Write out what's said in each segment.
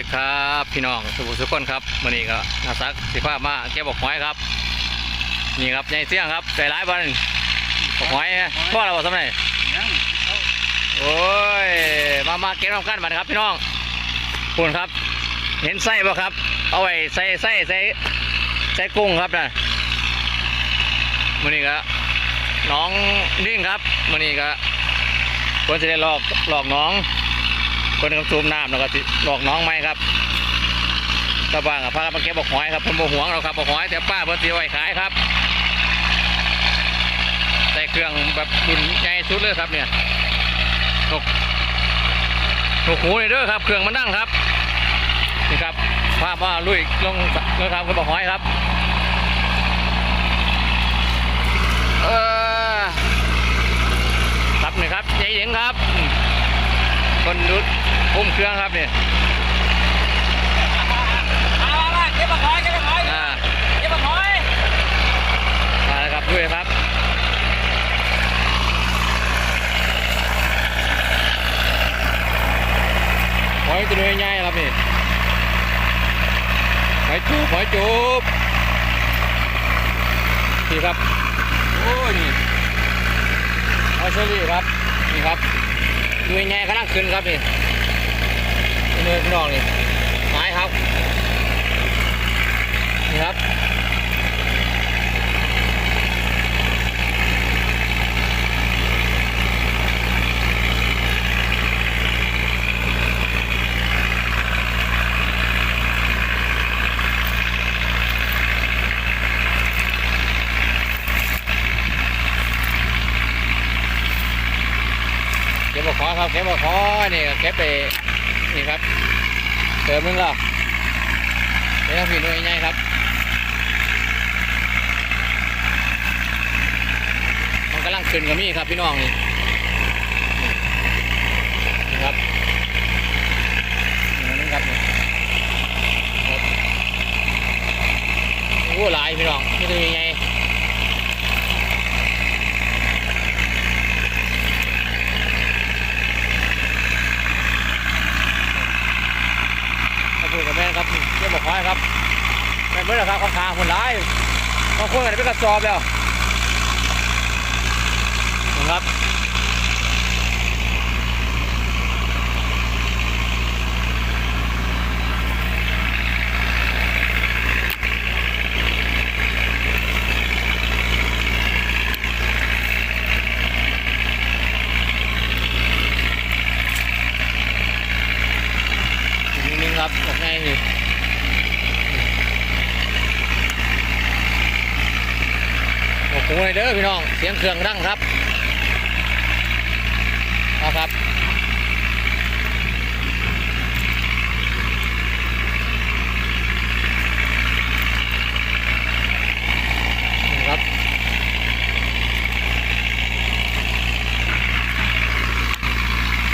ดีครับพี่น้องสุขุสุขคนครับวันนี้ก็นาซักสิภามาแกบอกหอยครับ นี่ครับใหญ่เสี่ยงครับใจร้ายบ้านบอกหอยพ่อเราบอกทำไมโอ้ยมามาเก็บน้ำกันมาครับพี่น้องคุณครับ เห็นไส้ป่ะครับ เอาไว้ใส่ไส้ใส่ใส่กุ้งครับนะวันนี้ก็น้องนิ่งครับวันนี้ก็คนจะได้หลอกหลอกน้อง คนกับซูมน้ำแล้วก็สิหลอกน้องไหมครับตาบางกับพากันมาเก็บบอกหอยครับเพิ่นโมหวงเราครับบอกหอยแต่ป้าเพิ่นสิเอาไว้ขายครับใส่เครื่องแบบรุ่นใหญ่สุดเลยครับเนี่ยนกนกหูเลยเด้อครับ เครื่องมันดังครับนี่ครับภาพว่าลุยลงลงทำกับบอกหอยครับเออครับนี่ครับใหญ่เหลียงครับ คนรุด พุ่มเครื่องครับเนี่ยเก็บบักหอยเก็บบักหอยอ่าเก็บบักหอยมาแล้วครับด้วยครับหอยตัวใหญ่ๆครับนี่หอยจูบหอยจูบนี่ครับ โอ้ยนี่หอยเชอรี่ครับ นี่ครับตัวใหญ่ๆกำลังขึ้นครับนี่ เลยพี่น้องนี่หายครับนี่ครับเก็บบอกขอครับเก็บบอกขอนี่ก็เก็บไป นี่ครับเติมนึงแล้วเดี๋ยวพี่หน่วยใหญ่ครับมันกำลังขึ้นกับมี่ครับพี่น้องนี่นี่ครับนี่นึงครับนี่ครับโอ้หลายพี่น้องนี่ตัวใหญ่ ขอบคุณกับแม่ครับเรียกบอกคอยครับแม่เมื่อไหร่ครับข้างคนร้ายบางคนอาจจะเป็นกระสอบแล้วนะครับนิ่งๆครับบอกไงนี่โอ้โหเด้อพี่น้อง เสียงเครื่องดังครับเอาครับ นี่ครับ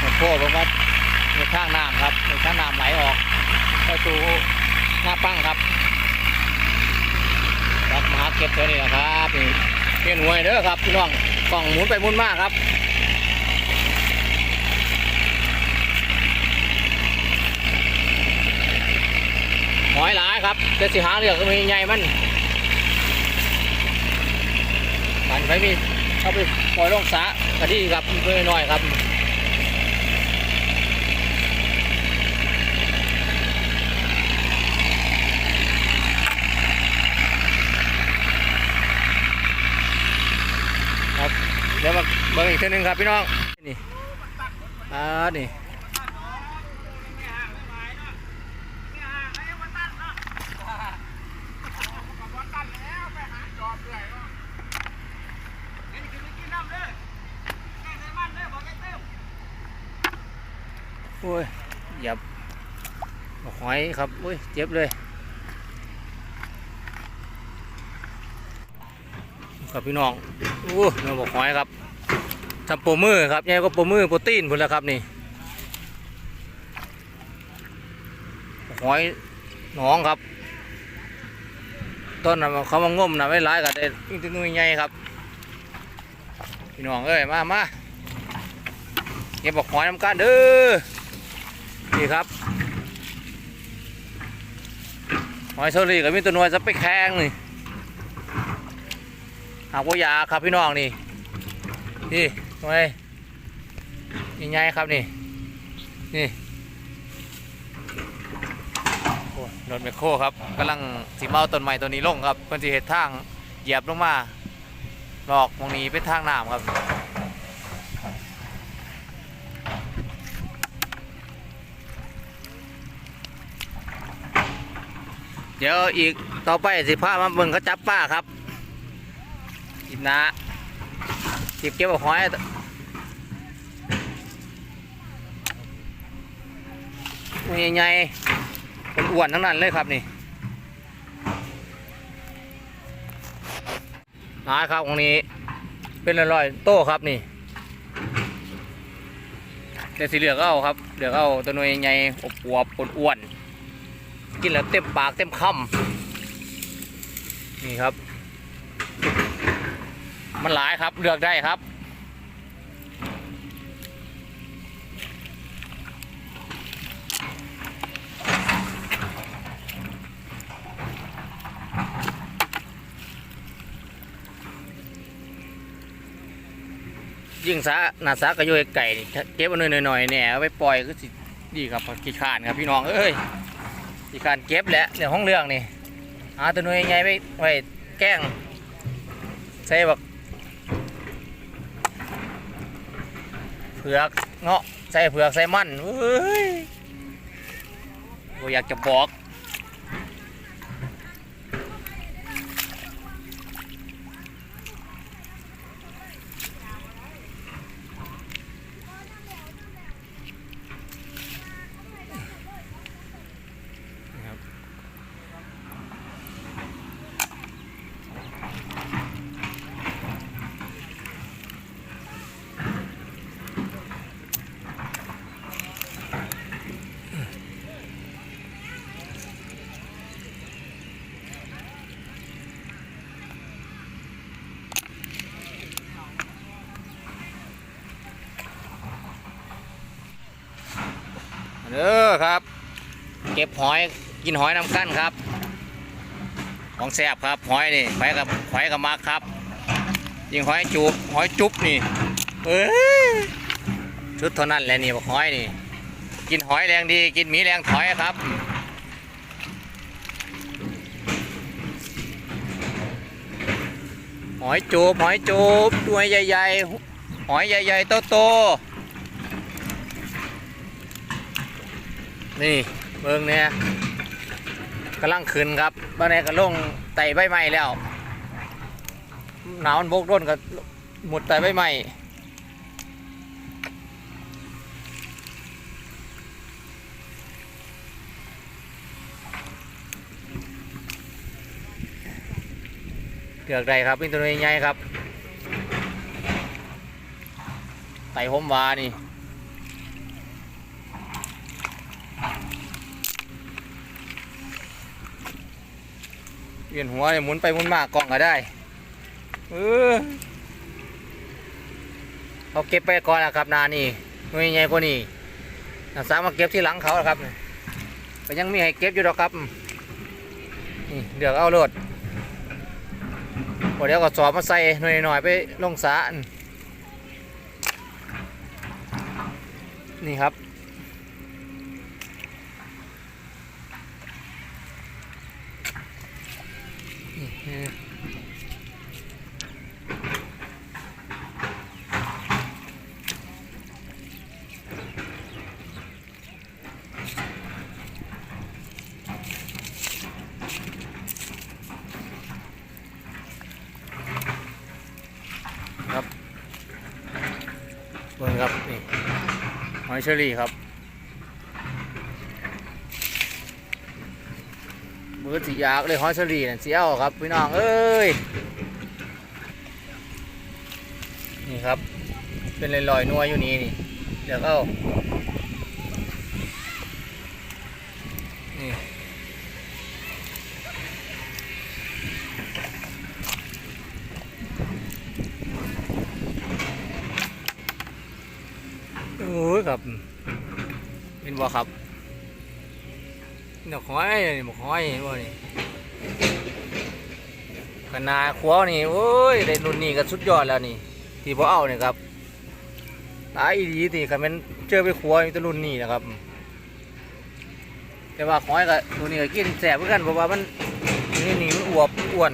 ขอโทษผมว่าในข้างน้ำครับในข้างน้ำไหลออกเข้าสู่หน้าปั้งครับครับมาเก็บตัวนี้นะครับนี่เปลี่ยนหวยเด้อครับ พี่น้องกล่องหมุนไปหมุนมาครับหอยหลายครับเจสิหาเรื่องก็มีใหญ่มันมันไปมีเอาไปปล่อยลงสระกะที่ครับเพื่อน้อยครับ ครับ เดี๋ยวมาเบิ่งอีกเทีนึงครับพี่น้องนี่อ่านี่โอ้ยหยับบอกหอยครับโอ้ยเจ็บเลย ครับพี่น้องโอ้เนื้อบอกหอยครับทำโปรมือครับยังไงก็โปรมือโปรตีนพุ่นแล้วครับนี่หอยหนองครับ ต้นน่ะเขามางมนะไว้ร้ายกันได้ตัวนุ่ยใหญ่ครับ พี่น้องเอ้ยมามาเก็บบอกหอยน้ำกันเด้อนี่ครับหอยเชอรี่กับมีตัวน่วยจะไปแข้งนี่ หาว่าอยาครับพี่น้องนี่นี่หน่วยนี่ไงครับนี่นี่รถแมคโครครับกำลังสิเมาต้นไม้ต้นนี้ลงครับเพื่อนสิเหตุทางเหยียบลงมาหลอกตรงนี้เป็นทางน้ำครับเดี๋ยวอีกต่อไปสิพามาเบิ่งเขาจับป้าครับินนะเก็บเก็บเอาหอยตัวใหญ่ๆเป็นอ้วนๆทั้งนั้นเลยครับนี่นะครับตรงนี้ เป็นรอยๆโต้ครับนี่แต่สีเหลืองก็เอาครับเหลืองเอาตัวหน่วยใหญ่อบอวบอ้วนกินแล้วเต็มปากเต็มคำนี่ครับ มันหลายครับเลือกได้ครับ ยิ่งสาหนาสากระโยยไก่เก็บเอาหน่อยๆเนี่ยไปปล่อยก็สิดีครับขี้ขานครับพี่น้องเอ้ยอีการเก็บแหละเรื่องของเรื่องนี่หาตัวหน่วยใหญ่ไปไว้แกล้งใส่บัก เผือกเงาะใส่เผือกใส่มันเฮ้ยบ่อยากจะบอกเด้อครับ เก็บหอยกินหอยน้ำกั้นครับ ของแซ่บครับหอยนี่หอยกับหอยกับมักครับยิงหอยจูบหอยจุบนี่เอ้ยชุดเท่านั้นแหละนี่หอยนี่ กินหอยแรงดีกินหมีแรงถอยครับหอยจูบหอยจูบตัวใหญ่ๆหอยใหญ่ๆโตๆนี่ เบิ่งเนี่ยกำลังขึ้นครับบ้านไหนก็ลงไต่ใบไม้แล้ว หนาวมันบกร่นก็หมดไต่ใบไม้เกือกใดครับเป็นตัวใหญ่ครับไต่หมวานี่ เวียนหัวเนี่ยหมุนไปหมุนมากล้องก็ได้เออเขาเก็บไปก่อนนะครับนานี่หน่วยใหญ่กว่านี่นักสาวมาเก็บที่หลังเขาครับก็ยังมีให้เก็บอยู่ดอกครับนี่เดี๋ยวเอาโลดพอเดี๋ยวก็สอบมาใส่หน่อยหน่อยๆไปลงสานี่ครับ เบิ่งครับนี่หอยเชอรี่ครับมือสียากเลยหอยเชอรี่เนี่ยเสียวครับพี่น้องเอ้ยนี่ครับ เป็นลอยๆนัวอยู่นี่นี่เดี๋ยวเอา อ้ยครับ เป็นบ่ครับดอกหอยดอกหอยบ่นี่ขนาดขวานี่โอ้ยได้รุ่นนี้ก็สุดยอดแล้วนี่ ที่บ่เอาเนี่ยครับตายอีดีติคันแม่นเจอไปขวานี่แตะรุ่นนี้นะครับ แต่ว่าหอยก็รุ่นนี้ก็กินแซ่บเหมือนกันเพราะว่ามันนี่นี่มันอวบอ้วน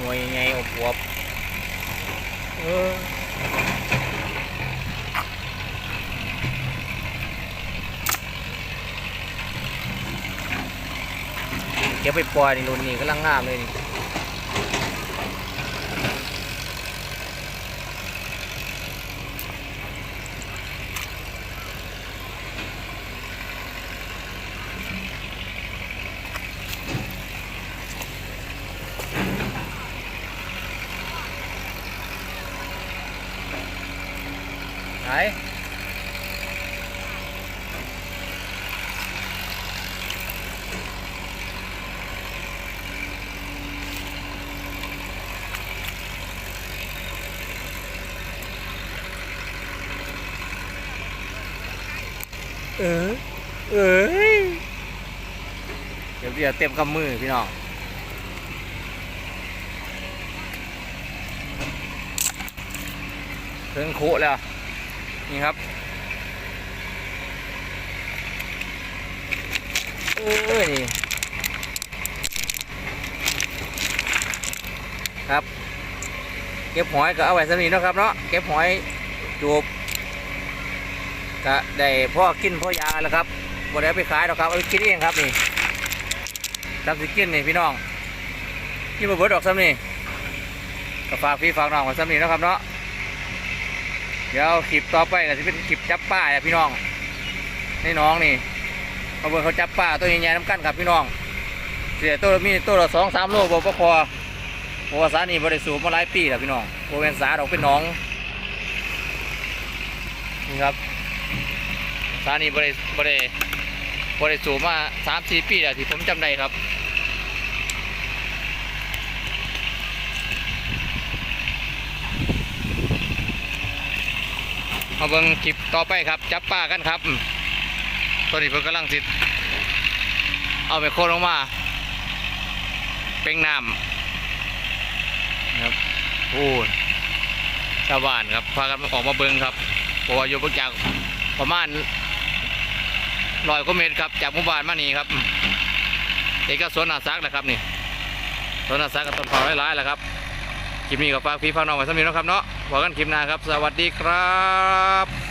มวยยังไงอบอวบเออเก็บไปปล่อยนี่รุ่นนี้กำลังงามเลยนี่ไหนเออ เอ้ยเดี๋ยวเดี๋ยวเต็มกำมือพี่น้องถึงโคแล้วนี่ครับเอ้ยนี่ครับ เก็บหอยก็เอาไว้สำนีเนะครับเนาะเก็บหอยจูบก็ได้พ่อกินพ่อยาแล้วครับ บ่ได้เอาไปขายหรอกครับเอาไปกินเองครับนี่ทำสิกินนี่พี่น้องกินมาเบิดดอกซ้ำนี่ก็ฝากพี่ฝากน้องไว้ซ้ำนี่นะครับเนาะเดี๋ยวคลิปต่อไปก็จะเป็นคลิปจับป้าแหละพี่น้องนี่น้องนี่เขาเบิ่งเขาจับป้าตัวใหญ่ๆน้ำกันครับพี่น้องเสียตัวมีตัวละสองสามโลบ่พอเพราะว่าสานี่บริสูบมาหลายปีแล้วพี่น้องโบเป็นสาดอกเป็นน้องนี่ครับสานี่บริบริ บริสูบมาสามสี่ปีแล้วที่ผมจำได้ครับมาเบิงคลิปต่อไปครับ จับปลากันครับ ตัวนี้เพิ่นกำลังสิเอาไปโคนลงมา เป็นน้ำครับโอ้ชาวบ้านครับพากันออกมาเบิงครับเพราะว่าอยู่เพิ่งจากประมาณ ร้อยกว่าเมตรครับจากหมู่บ้านมานี่ครับอืมเอกสวนนาซักแหละครับนี่สวนนาซักกับต้นพอหลายๆแหละครับคลิปนี้ก็ฝากพี่ฝากน้องไว้สำหรับนี้นะครับเนาะพบกันคลิปหน้าครับ สวัสดีครับ